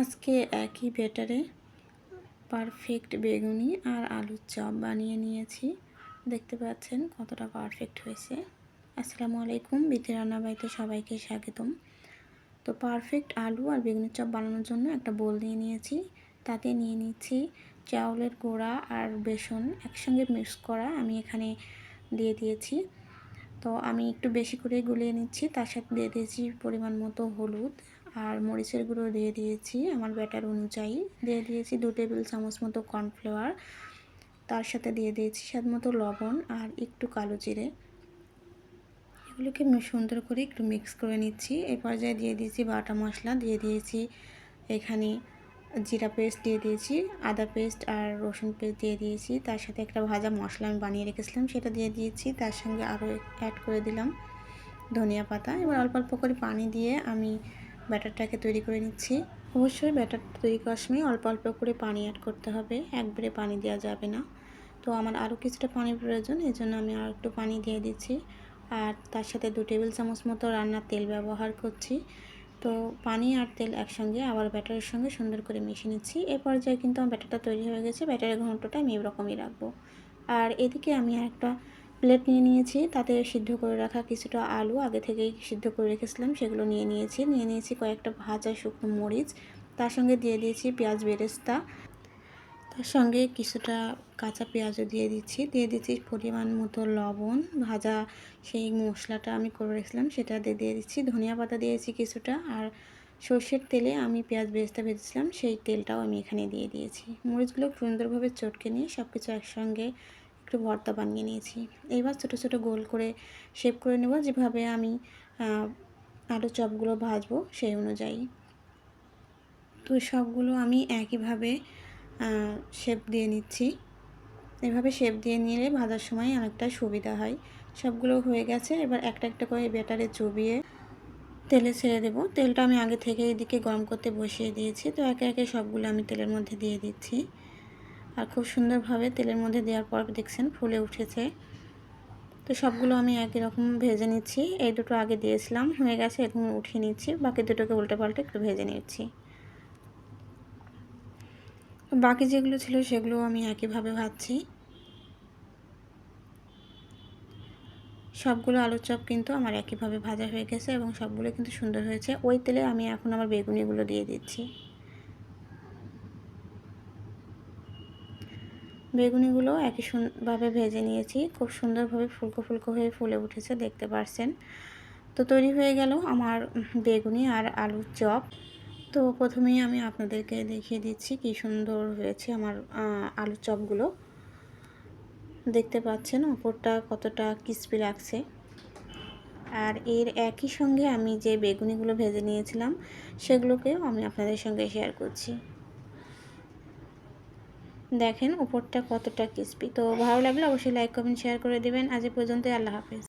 আজকে একই ব্যাটারে পারফেক্ট বেগুনি আর আলুর চপ বানিয়ে নিয়েছি। দেখতে পাচ্ছেন কতটা পারফেক্ট হয়েছে। আসসালামু আলাইকুম বিতি রান্নাবাড়িতে সবাইকে স্বাগতম। তো পারফেক্ট আলু আর বেগুনের চপ বানানোর জন্য একটা বোল নিয়ে নিয়েছি। তাতে নিয়ে নিচ্ছি চাউলের গুঁড়া আর বেসন একসঙ্গে মিক্স করা আমি এখানে দিয়ে দিয়েছি। তো আমি একটু বেশি করে গুলিয়ে নিচ্ছি, তার সাথে দিয়ে দিয়েছি পরিমাণ মতো হলুদ। আর মরিচের গুঁড়ো দিয়ে দিয়েছি আমার ব্যাটার অনুযায়ী। দিয়ে দিয়েছি দু টেবিল চামচ মতো কর্নফ্লাওয়ার। তার সাথে দিয়ে দিয়েছি স্বাদ মতো লবণ আর একটু কালো জিরে। এগুলোকে সুন্দর করে একটু মিক্স করে নিচ্ছি। এই পর্যায়ে দিয়ে দিয়েছি বাটা মশলা। দিয়ে দিয়েছি এখানে জিরা পেস্ট দিয়ে দিয়েছি, আদা পেস্ট আর রসুন পেস্ট দিয়ে দিয়েছি। তার সাথে একটা ভাজা মশলা আমি বানিয়ে রেখেছিলাম, সেটা দিয়ে দিয়েছি। তার সঙ্গে আরও অ্যাড করে দিলাম ধনিয়া পাতা। এবার অল্প অল্প করে পানি দিয়ে আমি ব্যাটারটাকে তৈরি করে নিচ্ছি। অবশ্যই ব্যাটার তৈরি করার সময় অল্প অল্প করে পানি অ্যাড করতে হবে। একবারে পানি দেওয়া যাবে না। তো আমার আরও কিছুটা পানির প্রয়োজন এই জন্য আমি আর একটু পানি দিয়ে দিচ্ছি। আর তার সাথে দু টেবিল চামচ মতো রান্নার তেল ব্যবহার করছি। তো পানি আর তেল একসঙ্গে আবার ব্যাটারের সঙ্গে সুন্দর করে মিশিয়ে নিচ্ছি। এ পর্যায়ে কিন্তু আমার ব্যাটারটা তৈরি হয়ে গেছে। ব্যাটারের ঘন্টটা আমি এরকমই রাখব। আর এদিকে আমি একটা প্লেট নিয়ে নিয়েছি, তাতে সিদ্ধ করে রাখা কিছুটা আলু, আগে থেকেই সিদ্ধ করে রেখেছিলাম, সেগুলো নিয়ে নিয়েছি। নিয়ে নিয়েছি কয়েকটা ভাজা শুকনো মরিচ, তার সঙ্গে দিয়ে দিয়েছি পেঁয়াজ বেরেস্তা, তার সঙ্গে কিছুটা কাঁচা পেঁয়াজও দিয়ে দিচ্ছি। দিয়ে দিচ্ছি পরিমাণ মতো লবণ, ভাজা সেই মশলাটা আমি করে রেখেছিলাম, সেটা দিয়ে দিয়ে দিচ্ছি। ধনিয়া পাতা দিয়েছি কিছুটা, আর সর্ষের তেলে আমি পেঁয়াজ বেরেস্তা ভেজেছিলাম, সেই তেলটাও আমি এখানে দিয়ে দিয়েছি। মরিচগুলো সুন্দরভাবে চটকে নিয়ে সব কিছু একসঙ্গে একটু ভর্তা বানিয়ে নিয়েছি। এবার ছোটো ছোটো গোল করে শেপ করে নেব। যেভাবে আমি আলু চপগুলো ভাজবো সেই অনুযায়ী। তো সবগুলো আমি একইভাবে শেপ দিয়ে নিচ্ছি। এভাবে শেপ দিয়ে নিলে ভাজার সময় অনেকটা সুবিধা হয়। সবগুলো হয়ে গেছে। এবার একটা একটা করে ব্যাটারে চুবিয়ে তেলে ছেড়ে দেবো। তেলটা আমি আগে থেকে এদিকে গরম করতে বসিয়ে দিয়েছি। তো একে একে সবগুলো আমি তেলের মধ্যে দিয়ে দিচ্ছি। আর খুব সুন্দরভাবে তেলের মধ্যে দেওয়ার পর দেখছেন ফুলে উঠেছে। তো সবগুলো আমি একই রকম ভেজে নিচ্ছি। এই দুটো আগে দিয়েছিলাম, হয়ে গেছে, এখন উঠিয়ে নিচ্ছি। বাকি দুটোকে উল্টে পাল্টে একটু ভেজে নিচ্ছি। বাকি যেগুলো ছিল সেগুলো আমি একইভাবে ভাজছি। সবগুলো আলুর চপ কিন্তু আমার একইভাবে ভাজা হয়ে গেছে এবং সবগুলো কিন্তু সুন্দর হয়েছে। ওই তেলে আমি এখন আমার বেগুনিগুলো দিয়ে দিচ্ছি। বেগুনিগুলো একই ভাবে ভেজে নিয়েছি। খুব সুন্দরভাবে ফুলকো ফুলকো হয়ে ফুলে উঠেছে, দেখতে পারছেন। তো তৈরি হয়ে গেল আমার বেগুনি আর আলুর চপ। তো প্রথমেই আমি আপনাদেরকে দেখিয়ে দিচ্ছি কি সুন্দর হয়েছে আমার আলুর চপগুলো। দেখতে পাচ্ছেন ওপরটা কতটা ক্রিস্পি লাগছে। আর এর একই সঙ্গে আমি যে বেগুনিগুলো ভেজে নিয়েছিলাম, সেগুলোকেও আমি আপনাদের সঙ্গে শেয়ার করছি। দেখেন উপরটা কতটা ক্রিস্পি তো ভালো লাগলে অবশ্যই লাইক কমেন্ট শেয়ার করে দেবেন। আজ পর্যন্ত আল্লাহ হাফেজ।